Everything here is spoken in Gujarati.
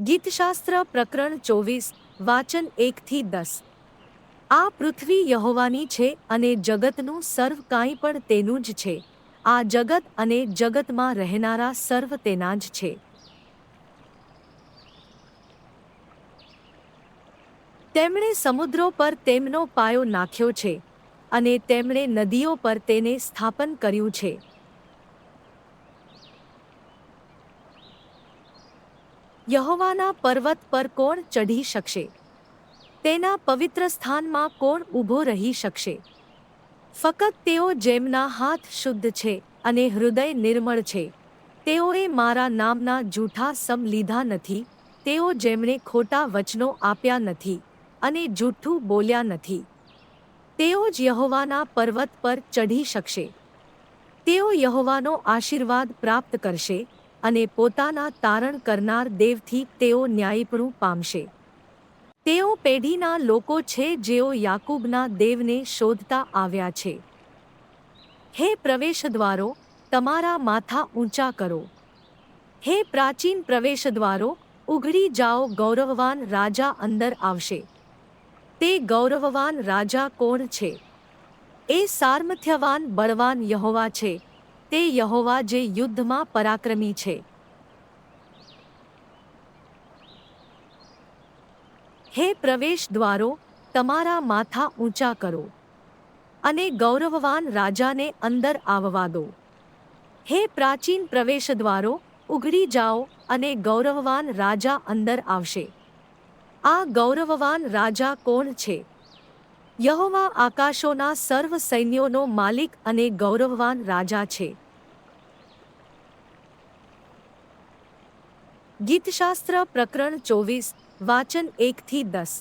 ગીતશાસ્ત્ર પ્રકરણ ચોવીસ, વાચન એકથી દસ. આ પૃથ્વી યહોવાની છે અને જગતનું સર્વ કાંઈ પણ તેનું જ છે. આ જગત અને જગતમાં રહેનારા સર્વ તેના જ છે. તેમણે સમુદ્રો પર તેમનો પાયો નાખ્યો છે અને તેમણે નદીઓ પર તેને સ્થાપન કર્યું છે. યહોવાના પર્વત પર કોણ ચઢી શકશે? તેના પવિત્ર સ્થાનમાં કોણ ઊભો રહી શકશે? ફકત તેઓ જેમના હાથ શુદ્ધ છે અને હૃદય નિર્મળ છે, તેઓએ મારા નામના જૂઠા સમ લીધા નથી, તેઓ જેમણે ખોટા વચનો આપ્યા નથી અને જૂઠું બોલ્યા નથી. તેઓ જ યહોવાના પર્વત પર ચઢી શકશે. તેઓ યહોવાનો આશીર્વાદ પ્રાપ્ત કરશે અને પોતાના તારણ કરનાર દેવથી તેઓ ન્યાયપણું પામશે. તેઓ પેઢીના લોકો છે જેઓ યાકૂબના દેવને શોધતા આવ્યા છે. હે પ્રવેશદ્વારો, તમારા માથા ઊંચા કરો. હે પ્રાચીન પ્રવેશદ્વારો, ઉઘડી જાઓ ગૌરવવાન રાજા અંદર આવશે. તે ગૌરવવાન રાજા કોણ છે? એ સાર્મથ્યવાન બળવાન યહોવા છે. તે યહોવા જે યુદ્ધમાં પરાક્રમી છે. હે પ્રવેશ દ્વારો તમારા માથા ઊંચા કરો અને ગૌરવવાન રાજાને અંદર આવવા દો. હે પ્રાચીન પ્રવેશ દ્વારો ઉઘડી જાઓ અને ગૌરવવાન રાજા અંદર આવશે. આ ગૌરવવાન રાજા કોણ છે? યહોવા આકાશોના સર્વ સૈન્યોનો માલિક અને ગૌરવવાન રાજા છે. ગીતશાસ્ત્ર પ્રકરણ ચોવીસ, વાચન એકથી દસ.